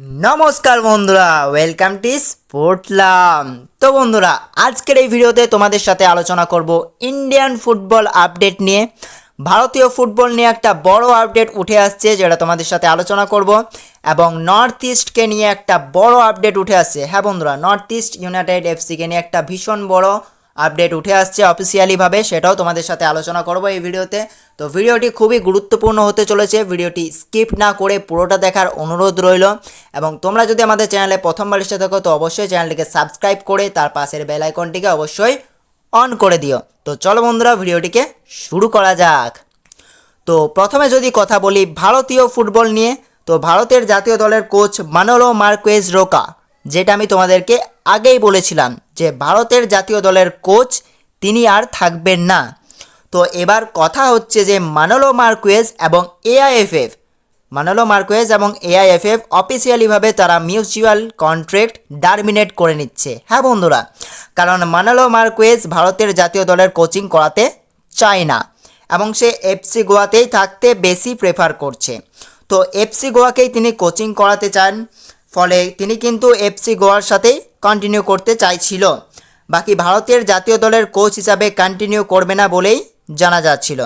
নমস্কার বন্ধুরা welcome to স্পোর্টলাম তো বন্ধুরা, আজকের এই ভিডিওতে তোমাদের সাথে আলোচনা করব ইন্ডিয়ান ফুটবল আপডেট নিয়ে। ভারতীয় ফুটবল নিয়ে একটা বড় আপডেট উঠে আসছে যেটা তোমাদের সাথে আলোচনা করব, এবং নর্থ ইস্টকে নিয়ে একটা বড় আপডেট উঠে আসছে। হ্যাঁ বন্ধুরা নর্থ ইস্ট ইউনাইটেড এফসিকে নিয়ে একটা ভীষণ বড় আপডেট উঠে আসছে অফিসিয়ালিভাবে সেটাও তোমাদের সাথে আলোচনা করব এই ভিডিওতে। তো ভিডিওটি খুবই গুরুত্বপূর্ণ হতে চলেছে, ভিডিওটি স্কিপ না করে পুরোটা দেখার অনুরোধ রইল। এবং তোমরা যদি আমাদের চ্যানেলে প্রথমবার এসে থাকো, তো অবশ্যই চ্যানেলটিকে সাবস্ক্রাইব করে তার পাশের বেল আইকনটিকে অবশ্যই অন করে দিও। তো চলো বন্ধুরা, ভিডিওটিকে শুরু করা যাক। তো প্রথমে যদি কথা বলি ভারতীয় ফুটবল নিয়ে, তো ভারতের জাতীয় দলের কোচ মানোলো মার্কুয়েজ রোকা। যেটা আমি তোমাদেরকে আগেই বলেছিলাম যে ভারতের জাতীয় দলের কোচ তিনি আর থাকবেন না। তো এবার কথা হচ্ছে যে মানোলো মার্কুয়েজ এবং এআইএফএফ, মানোলো মার্কুয়েজ এবং এআইএফএফ অফিসিয়ালিভাবে তারা মিউচুয়াল কন্ট্রাক্ট ডারমিনেট করে নিচ্ছে। হ্যাঁ বন্ধুরা, কারণ মানোলো মার্কুয়েজ ভারতের জাতীয় দলের কোচিং করাতে চায় না এবং সে এফসি গোয়াতেই থাকতে বেশি প্রেফার করছে। তো এফসি গোয়াকেই তিনি কোচিং করাতে চান। ফলে তিনি কিন্তু এফসি গোয়ার সাথেই কন্টিনিউ করতে চাইছিল। বাকি ভারতের জাতীয় দলের কোচ হিসাবে কন্টিনিউ করবে না বলেই জানা যাচ্ছিল।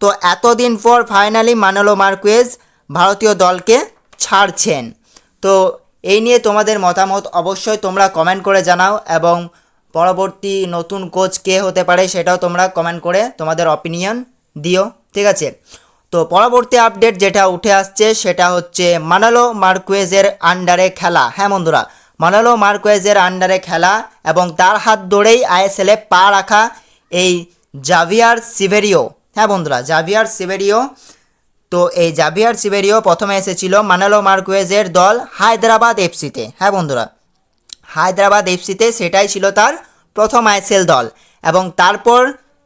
তো এতদিন পর ফাইনালি মানালো মার্কুয়েজ ভারতীয় দলকে ছাড়ছেন। তো এই নিয়ে তোমাদের মতামত অবশ্যই তোমরা কমেন্ট করে জানাও এবং পরবর্তী নতুন কোচ কে হতে পারে সেটাও তোমরা কমেন্ট করে তোমাদের অপিনিয়ন দিও, ঠিক আছে? তো পরবর্তী আপডেট যেটা উঠে আসছে সেটা হচ্ছে মানালো মার্কুয়েজের আন্ডারে খেলা। হ্যাঁ বন্ধুরা, মানালো মার্কুয়েজের আন্ডারে খেলা এবং তার হাত ধরেই আইএসএলে পা রাখা এই জাভিয়ার সিভেরিও হ্যাঁ বন্ধুরা জাভিয়ার সিভেরিও তো এই জাভিয়ার সিভেরিও প্রথমে এসেছিল মানালো মার্কুয়েজের দল হায়দ্রাবাদ এফসিতে। হ্যাঁ বন্ধুরা, হায়দ্রাবাদ এফসিতে সেটাই ছিল তার প্রথম আইএসএল দল এবং তারপর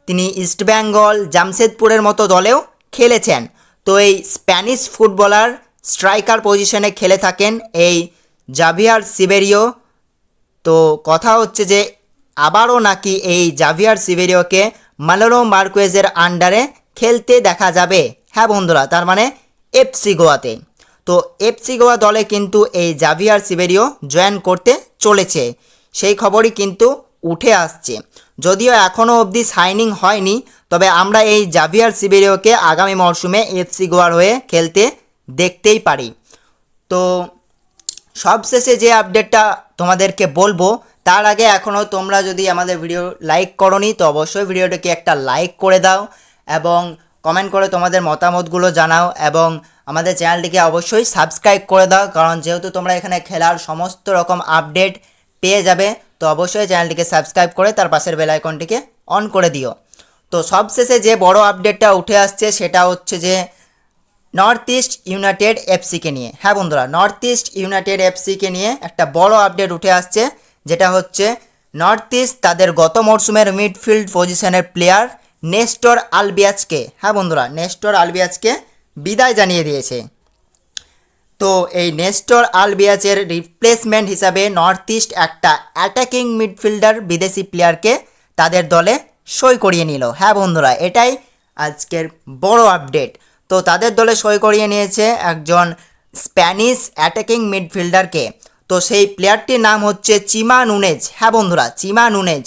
তিনি ইস্টবেঙ্গল জামশেদপুরের মতো দলেও খেলেছেন। তো এই স্প্যানিশ ফুটবলার স্ট্রাইকার পজিশনে খেলে থাকেন এই জাভিয়ার সিবেরিও। তো কথা হচ্ছে যে, আবারও নাকি এই জাভিয়ার সিবেরিওকে মালোরো মার্কুয়েজের আন্ডারে খেলতে দেখা যাবে। হ্যাঁ বন্ধুরা, তার মানে এফসি গোয়াতে। তো এফসি গোয়া দলে কিন্তু এই জাভিয়ার সিবেরিও জয়েন করতে চলেছে। সেই খবরই কিন্তু উঠে আসছে। যদিও এখনও অবধি সাইনিং হয়নি, তবে আমরা এই জাভিয়ার সিবেরিওকে আগামী মরশুমে এফসি গোয়ার হয়ে খেলতে দেখতেই পারি। তো সবশেষে যে আপডেটটা তোমাদেরকে বলব, তার আগে এখনও তোমরা যদি আমাদের ভিডিও লাইক করনি, তো অবশ্যই ভিডিওটাকে একটা লাইক করে দাও এবং কমেন্ট করে তোমাদের মতামতগুলো জানাও এবং আমাদের চ্যানেলটিকে অবশ্যই সাবস্ক্রাইব করে দাও, কারণ যেহেতু তোমরা এখানে খেলার সমস্ত রকম আপডেট পেয়ে যাবে তো অবশ্যই চ্যানেলটিকে সাবস্ক্রাইব করে তার পাশের বেল আইকনটিকে অন করে দিও। তো সবশেষে যে বড় আপডেটটা উঠে আসছে সেটা হচ্ছে যে নর্থ ইস্ট ইউনাইটেড এফসিকে নিয়ে। হ্যাঁ বন্ধুরা নর্থ ইস্ট ইউনাইটেড এফসিকে নিয়ে একটা বড় আপডেট উঠে আসছে, যেটা হচ্ছে নর্থ ইস্ট তাদের গত মরশুমের মিডফিল্ড পজিশনের প্লেয়ার নেস্টর আলবিয়াজকে হ্যাঁ বন্ধুরা নেস্টর আলবিয়াজকে বিদায় জানিয়ে দিয়েছে। তো এই নেস্টর আলবিয়াজের রিপ্লেসমেন্ট হিসাবে নর্থ ইস্ট একটা অ্যাটাকিং মিডফিল্ডার বিদেশি প্লেয়ারকে তাদের দলে সই করিয়ে নিল। হ্যাঁ বন্ধুরা, এটাই আজকের বড় আপডেট তো তাদের দলে সই করিয়ে নিয়েছে একজন স্প্যানিশ অ্যাটাকিং মিডফিল্ডারকে তো সেই প্লেয়ারটির নাম হচ্ছে চিমা নুনেজ। হ্যাঁ বন্ধুরা, চিমা নুনেজ।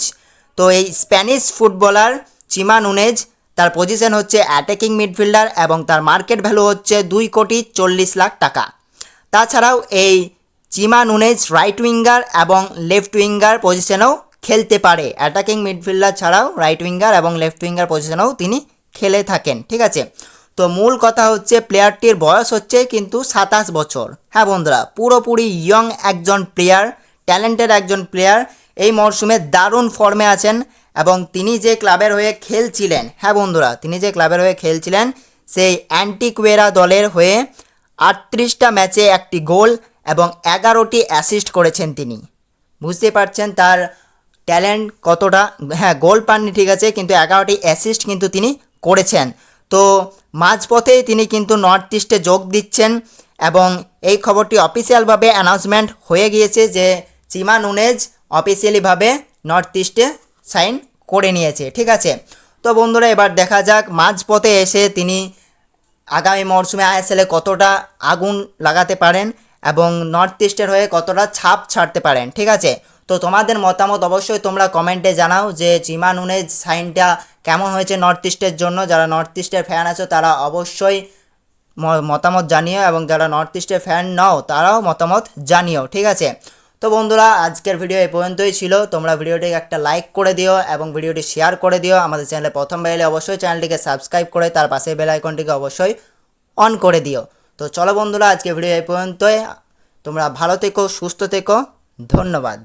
তো এই স্প্যানিশ ফুটবলার চিমা নুনেজ, তার পজিশন হচ্ছে অ্যাটাকিং মিডফিল্ডার এবং তার মার্কেট ভ্যালু হচ্ছে দুই কোটি চল্লিশ লাখ টাকা। তাছাড়াও এই চিমা নুনেজ রাইট উইঙ্গার এবং লেফট উইঙ্গার পজিশনেও খেলতে পারে। অ্যাটাকিং মিডফিল্ডার ছাড়াও রাইট উইঙ্গার এবং লেফট উইঙ্গার পজিশনেও তিনি খেলে থাকেন, ঠিক আছে? তো মূল কথা হচ্ছে প্লেয়ারটির বয়স হচ্ছে কিন্তু সাতাশ বছর। হ্যাঁ বন্ধুরা, পুরোপুরি ইয়ং একজন প্লেয়ার ট্যালেন্টেড একজন প্লেয়ার এই মরশুমে দারুণ ফর্মে আছেন এবং তিনি যে ক্লাবের হয়ে খেলছিলেন হ্যাঁ বন্ধুরা, তিনি যে ক্লাবের হয়ে খেলছিলেন সেই অ্যান্টিকুয়েরা দলের হয়ে আটত্রিশটা ম্যাচে একটি গোল এবং এগারোটি অ্যাসিস্ট করেছেন তিনি। বুঝতে পারছেন তার ট্যালেন্ট কতটা? হ্যাঁ গোল পাননি ঠিক আছে, কিন্তু এগারোটি অ্যাসিস্ট কিন্তু তিনি করেছেন। তো মাঝপথেই তিনি কিন্তু নর্থ ইস্টে যোগ দিচ্ছেন এবং এই খবরটি অফিসিয়ালভাবে অ্যানাউন্সমেন্ট হয়ে গিয়েছে যে চিমা নুনেজ অফিসিয়ালিভাবে নর্থ ইস্টে সাইন করে নিয়েছে, ঠিক আছে? তো বন্ধুরা, এবার দেখা যাক মাঝপথে এসে তিনি আগামী মরশুমে আইএসএলে কতটা আগুন লাগাতে পারেন এবং নর্থ ইস্টের হয়ে কতটা ছাপ ছাড়তে পারেন, ঠিক আছে? তো তোমাদের মতামত অবশ্যই তোমরা কমেন্টে জানাও যে চিমা নুনেজ সাইনটা কেমন হয়েছে নর্থ ইস্টের জন্য। যারা নর্থ ইস্টের ফ্যান আছো, তারা অবশ্যই মতামত জানিও এবং যারা নর্থ ইস্টের ফ্যান নও, তারাও মতামত জানিও, ঠিক আছে? তো বন্ধুরা, আজকের ভিডিও এই পর্যন্তই ছিল। তোমরা ভিডিওটিকে একটা লাইক করে দিও এবং ভিডিওটি শেয়ার করে দিও। আমাদের চ্যানেলে প্রথম বেলে অবশ্যই চ্যানেলটিকে সাবস্ক্রাইব করে, তার পাশে বেল আইকনটিকে অবশ্যই অন করে দিও। তো চলো বন্ধুরা, আজকের ভিডিও এই পর্যন্তই। তোমরা ভালো থেকো, সুস্থ থেকো। ধন্যবাদ।